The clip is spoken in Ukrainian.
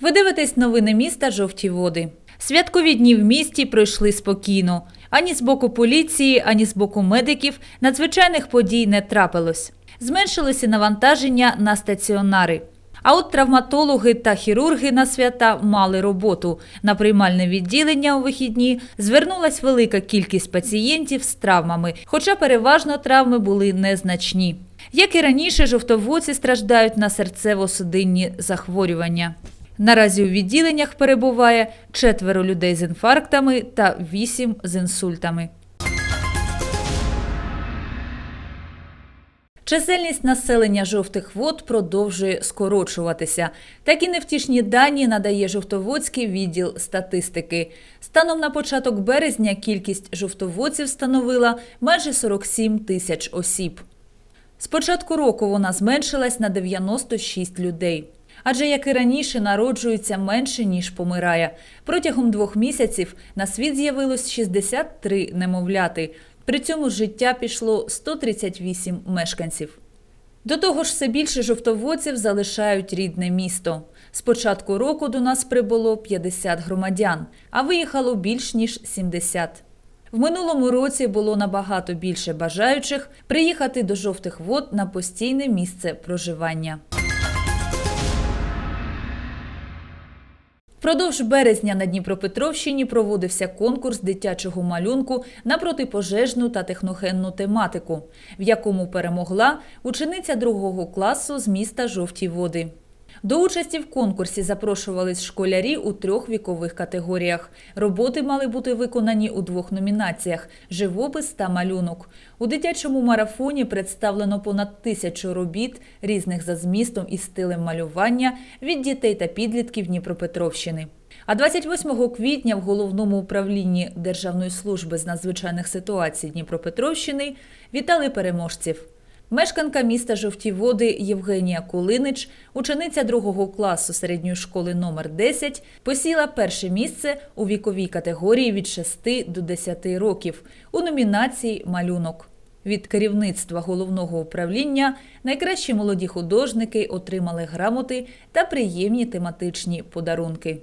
Ви дивитесь новини міста Жовті води. Святкові дні в місті пройшли спокійно. Ані з боку поліції, ані з боку медиків надзвичайних подій не трапилось. Зменшилося навантаження на стаціонари. А от травматологи та хірурги на свята мали роботу. На приймальне відділення у вихідні звернулась велика кількість пацієнтів з травмами, хоча переважно травми були незначні. Як і раніше, жовтоводці страждають на серцево-судинні захворювання. Наразі у відділеннях перебуває четверо людей з інфарктами та вісім з інсультами. Чисельність населення жовтих вод продовжує скорочуватися. Такі невтішні дані надає Жовтоводський відділ статистики. Станом на початок березня кількість жовтоводців становила майже 47 тисяч осіб. З початку року вона зменшилась на 96 людей. Адже, як і раніше, народжується менше, ніж помирає. Протягом двох місяців на світ з'явилось 63 немовляти. При цьому з життя пішло 138 мешканців. До того ж, все більше жовтоводців залишають рідне місто. З початку року до нас прибуло 50 громадян, а виїхало більш ніж 70. В минулому році було набагато більше бажаючих приїхати до жовтих вод на постійне місце проживання. Впродовж березня на Дніпропетровщині проводився конкурс дитячого малюнку на протипожежну та техногенну тематику, в якому перемогла учениця другого класу з міста Жовті Води. До участі в конкурсі запрошувались школярі у трьох вікових категоріях. Роботи мали бути виконані у двох номінаціях живопис та малюнок. У дитячому марафоні представлено понад тисячу робіт різних за змістом і стилем малювання від дітей та підлітків Дніпропетровщини. А 28 квітня в головному управлінні Державної служби з надзвичайних ситуацій Дніпропетровщини вітали переможців. Мешканка міста Жовті Води Євгенія Кулинич, учениця другого класу середньої школи номер 10, посіла перше місце у віковій категорії від 6 до 10 років у номінації Малюнок. Від керівництва головного управління найкращі молоді художники отримали грамоти та приємні тематичні подарунки.